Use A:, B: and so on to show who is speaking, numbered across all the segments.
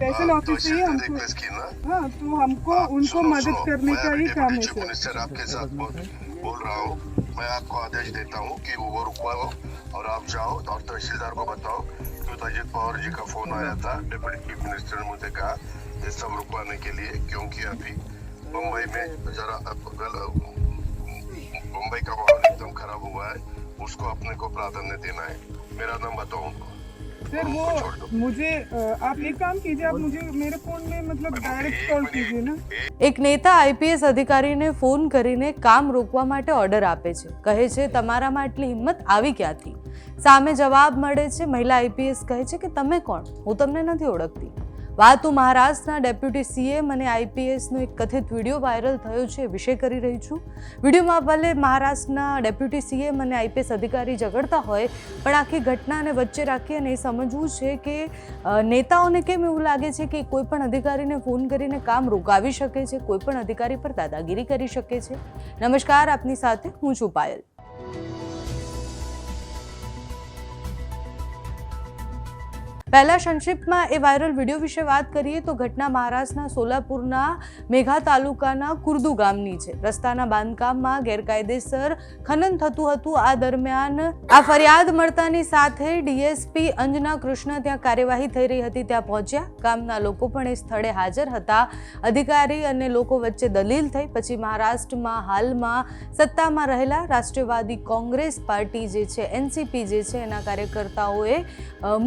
A: Special
B: हाँ,
A: office
B: तो
A: से ही हमको।
B: रिक्वेस्ट की ना
A: हाँ तो हमको उनको मदद करने का ही काम है
B: मिनिस्टर आपके साथ बोल, बोल रहा हूँ। मैं आपको आदेश देता हूँ कि वो रुकवाओ और आप जाओ और तहसीलदार को बताओ कि तो अजित पवार जी का फ़ोन आया था। डिप्टी चीफ मिनिस्टर ने मुझे कहा ये सब रुकवाने के लिए क्योंकि अभी मुंबई में जरा गल- मुंबई का माहौल एकदम खराब हुआ है। उसको अपने को प्राधान्य देना है। मेरा नाम बताओ उनको।
A: सर वो
B: उनको छोड़ दो
A: मुझे अ, आप एक काम कीजिए आप मुझे मेरे फोन में मतलब डायरेक्ट
B: एक
A: कॉल
B: मिनट,
A: कीजिए ना
C: એક નેતા આઈપીએસ અધિકારીને ફોન કરીને કામ રોકવા માટે ઓર્ડર આપે છે કહે છે તમારામાં આટલી હિંમત આવી ક્યાંથી સામે જવાબ મળે છે મહિલા આઈપીએસ કહે છે કે તમે કોણ હું તમને નથી ઓળખતી વાત હું મહારાષ્ટ્રના ડેપ્યુટી સીએમ અને આઈપીએસનો એક કથિત વીડિયો વાયરલ થયો છે એ વિશે કરી રહી છું. વિડીયોમાં ભલે મહારાષ્ટ્રના ડેપ્યુટી સીએમ અને આઈપીએસ અધિકારી ઝઘડતા હોય, પણ આખી ઘટનાને વચ્ચે રાખી અને એ સમજવું છે કે નેતાઓને કેમ એવું લાગે છે કે કોઈ પણ અધિકારીને ફોન કરીને કામ રોકાવી શકે છે, કોઈ પણ અધિકારી પર દાદાગીરી કરી શકે છે? નમસ્કાર, આપની સાથે હું છું પાયલ. પહેલા સંક્ષિપ્તમાં એ વાયરલ વીડિયો વિશે વાત કરીએ તો ઘટના મહારાષ્ટ્રના સોલાપુરના મેઘા તાલુકાના કુર્દુ ગામની છે. રસ્તાના બાંધકામમાં ગેરકાયદેસર ખનન થતું હતું. આ દરમિયાન આ ફરિયાદ મળતાની સાથે ડીએસપી અંજના કૃષ્ણ ત્યાં કાર્યવાહી થઈ રહી હતી. ત્યાં પહોંચ્યા. ગામના લોકો પણ એ સ્થળે હાજર હતા. અધિકારી અને લોકો વચ્ચે દલીલ થઈ. પછી મહારાષ્ટ્રમાં હાલમાં સત્તામાં રહેલા રાષ્ટ્રવાદી કોંગ્રેસ પાર્ટી જે છે એનસીપી જે છે એના કાર્યકર્તાઓએ અ,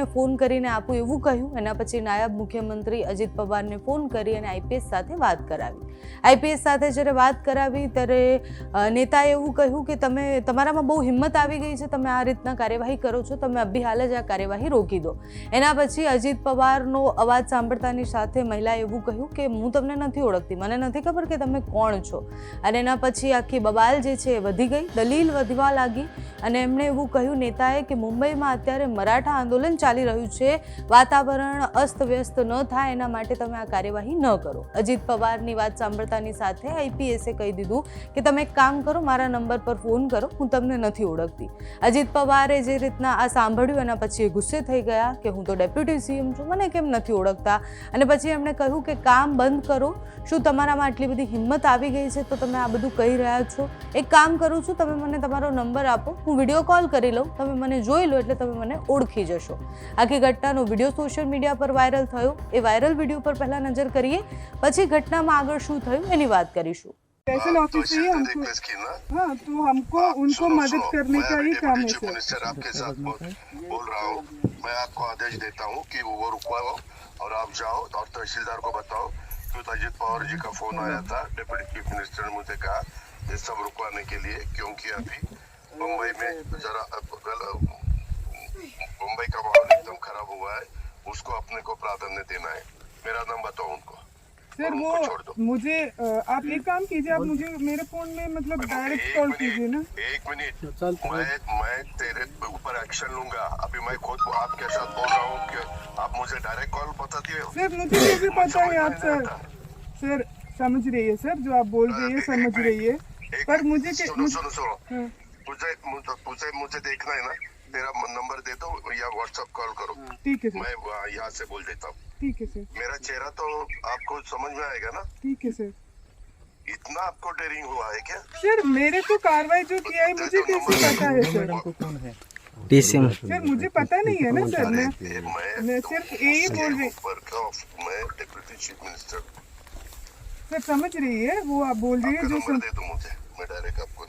C: મુખ્યમંત્રીને ફોન કરીને આપું એવું કહ્યું. એના પછી નાયબ મુખ્યમંત્રી અજીત પવારને ફોન કરી અને આઈપીએસ સાથે વાત કરાવી. આઈપીએસ સાથે જ્યારે વાત કરાવી, ત્યારે નેતાએ એવું કહ્યું કે તમે, તમારામાં બહુ હિંમત આવી ગઈ છે, તમે આ રીતના કાર્યવાહી કરો છો, તમે અભી હાલ જ આ કાર્યવાહી રોકી દો. એના પછી અજીત પવારનો અવાજ સાંભળતાની સાથે મહિલાએ એવું કહ્યું કે, હું તમને નથી ઓળખતી. મને નથી ખબર કે તમે કોણ છો. અને એના પછી આખી બબાલ જે છે એ વધી ગઈ, દલીલ વધવા લાગી અને એમણે એવું કહ્યું નેતાએ કે, મુંબઈમાં અત્યારે મરાઠા આંદોલન ચાલી રહ્યું છે. વાતાવરણ અસ્તવ્યસ્ત ન થાય એના માટે તમે આ કાર્યવાહી ન કરો. અજીત પવારની વાત સાંભળતાની સાથે આઈપીએસે કહી દીધું કે તમે એક કામ કરો, મારા નંબર પર ફોન કરો, હું તમને નથી ઓળખતી. અજીત પવારે જે રીતના આ સાંભળ્યું એના પછી એ ગુસ્સે થઈ ગયા કે હું તો ડેપ્યુટી સીએમ છું, મને કેમ નથી ઓળખતા? અને પછી એમણે કહ્યું કે કામ બંધ કરો. શું તમારામાં આટલી બધી હિંમત આવી ગઈ છે? તો તમે આ બધું કહી રહ્યા છો. એક કામ કરું છું, તમે મને તમારો નંબર આપો, હું વીડિયો કોલ કરી લઉં, તમે મને જોઈ લો એટલે તમે મને ઓળખી જશો. આખી ઘટનાનો વિડીયો સોશિયલ મીડિયા પર વાયરલ થયો એ વાયરલ વિડીયો પર પહેલાં નજર કરીએ પછી ઘટનામાં આગળ શું થયું એની વાત કરીશું
A: स्पेशल
B: हाँ,
A: ऑफिस
B: तो
A: से ही
B: इसलिए
A: हमको
B: रिक्वेस्ट की ना
A: हाँ तो हमको
B: आप
A: उनको
B: सुनो,
A: मदद
B: सुनो,
A: करने
B: मैं
A: का
B: अभी
A: ही काम है
B: डिप्टी चीफ
A: सर
B: मिनिस्टर आपके साथ बोल, बोल रहा हूँ मैं आपको आदेश देता हूँ कि वो रुकवाओ और आप जाओ और तहसीलदार को बताओ कि तो अजित पवार जी का फोन आया था डिप्टी चीफ मिनिस्टर ने मुझे कहा ये सब रुकवाने के लिए क्योंकि अभी मुंबई में जरा अब गल- मुंबई का माहौल एकदम खराब हुआ है उसको अपने को प्राधान्य देना है। मेरा नाम बताओ उनको।
A: सर वो मुझे आप एक काम कीजिए आप मुझे मेरे फ़ोन में मतलब डायरेक्ट कॉल कीजिए ना।
B: एक मिनट। मैं मैं तेरे ऊपर एक्शन लूँगा। अभी मैं खुद आपके साथ बोल रहा हूँ कि आप मुझे डायरेक्ट कॉल बताती हो।
A: सर मुझे कैसे
B: मुझे
A: पता है आप सर। सर समझ रही है सर जो आप बोल रही है समझ रही है। पर मुझे
B: सुनो सुनो सुनो।
A: हाँ,
B: मुझे मुझे देखना है ना? तेरा नंबर दे दो या व्हाट्सएप कॉल करो।
A: ठीक है
B: मैं यहाँ से बोल देता हूँ।
A: ठीक है सर।
B: मेरा चेहरा तो आपको समझ में आएगा ना?
A: ठीक है सर।
B: इतना आपको डेरिंग हुआ है क्या?
A: सर मेरे को कार्रवाई जो किया है मुझे कैसे पता है सर?
D: टीसीएम
A: सर मुझे पता नहीं है ना सर। मैं
B: मैं
A: मैं सिर्फ़ यही बोल रही
B: मैं डिप्टी चीफ मिनिस्टर
A: सर समझ रही है वो आप बोल रही है जो
B: नंबर
A: सम...
B: दे दो मुझे। मैं डायरेक्ट आपको हूँ
A: है सर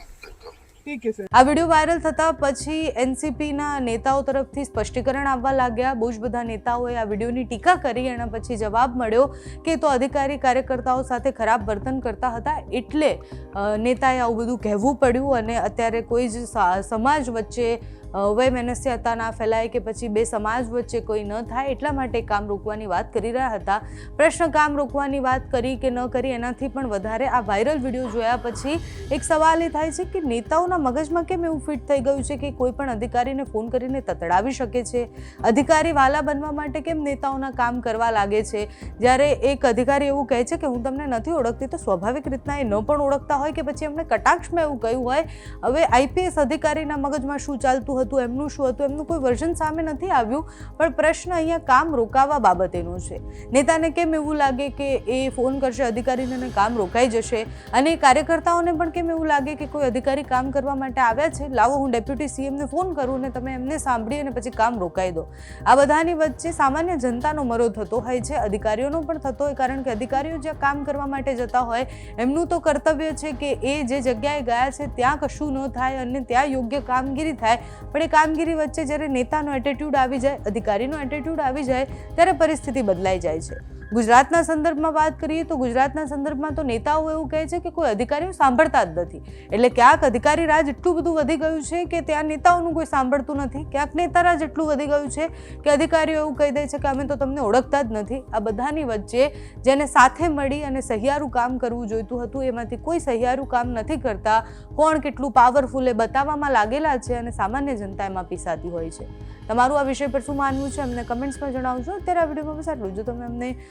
C: આ વીડિયો વાયરલ થતાં પછી એનસીપીના નેતાઓ તરફથી સ્પષ્ટીકરણ આવવા લાગ્યા. બહુ જ બધા નેતાઓએ આ વિડીયોની ટીકા કરી, એના પછી જવાબ મળ્યો કે તો અધિકારી કાર્યકર્તાઓ સાથે ખરાબ વર્તન કરતા હતા એટલે નેતાએ આવું બધું કહેવું પડ્યું અને અત્યારે કોઈ જ સમાજ વચ્ચે અ, વયમનસ્યતા ના ફેલાય કે પછી બે સમાજ વચ્ચે કોઈ ન થાય એટલા માટે કામ રોકવાની વાત કરી રહ્યા હતા. પ્રશ્ન કામ રોકવાની વાત કરી કે ન કરી એનાથી પણ વધારે આ વાયરલ વીડિયો જોયા પછી એક સવાલ એ થાય છે કે નેતાઓના મગજમાં કેમ એવું ફિટ થઈ ગયું છે કે કોઈ પણ અધિકારીને ફોન કરીને તતડાવી શકે છે? અધિકારી વાલા બનવા માટે કેમ નેતાઓના કામ કરવા લાગે છે? જ્યારે એક અધિકારી એવું કહે છે કે હું તમને નથી ઓળખતી તો સ્વાભાવિક રીતના એ ન પણ ઓળખતા હોય કે પછી એમણે કટાક્ષમાં એવું કહ્યું હોય. હવે આઈપીએસ અધિકારીના મગજમાં શું ચાલતું હતું, એમનું શું હતું, એમનું કોઈ વર્ઝન સામે નથી આવ્યું, પણ પ્રશ્ન અહીંયા કામ રોકાવા બાબતેનો છે. નેતાને કેમ એવું લાગે કે એ ફોન કરશે, અધિકારીને કામ રોકાઈ જશે? અને કાર્યકર્તાઓને પણ કેમ એવું લાગે કે કોઈ અધિકારી કામ કરવા માટે આવ્યા છે? લાવો, હું ડેપ્યુટી સીએમને ફોન કરું ને તમે એમને સાંભળી અને પછી કામ રોકાઈ દો. આ બધાની વચ્ચે સામાન્ય જનતાનો મરો થતો હોય છે, અધિકારીઓનો પણ થતો હોય, કારણ કે અધિકારીઓ જ્યાં કામ કરવા માટે જતા હોય, એમનું તો કર્તવ્ય છે કે એ જે જગ્યાએ ગયા છે, ત્યાં કશું ન થાય અને ત્યાં યોગ્ય કામગીરી થાય પણ એ કામગીરી વચ્ચે જ્યારે નેતાનો એટીટ્યૂડ આવી જાય, અધિકારીનો એટીટ્યૂડ આવી જાય, ત્યારે પરિસ્થિતિ બદલાઈ જાય છે. ગુજરાતના સંદર્ભમાં વાત કરીએ તો ગુજરાતના સંદર્ભમાં તો નેતાઓ એવું કહે છે કે કોઈ અધિકારીઓ સાંભળતા જ નથી. એટલે ક્યાંક અધિકારી રાજ એટલું બધું વધી ગયું છે કે ત્યાં નેતાઓનું કોઈ સાંભળતું નથી. ક્યાંક નેતા રાજ એટલું વધી ગયું છે કે અધિકારીઓ એવું કહી દે છે કે અમે તો તમને ઓળખતા જ નથી. આ બધાની વચ્ચે જેને સાથે મળી અને સહિયારું કામ કરવું જોઈતું હતું, એમાંથી કોઈ સહિયારું કામ નથી કરતા. કોણ કેટલું પાવરફુલ એ બતાવવામાં લાગેલા છે અને સામાન્ય જનતા એમાં પીસાતી હોય છે. તમારું આ વિષય પર શું માનવું છે, અમને કમેન્ટ્સમાં જણાવજો. અત્યારે આ વિડીયોમાં બસ આટલું જો તમે અમને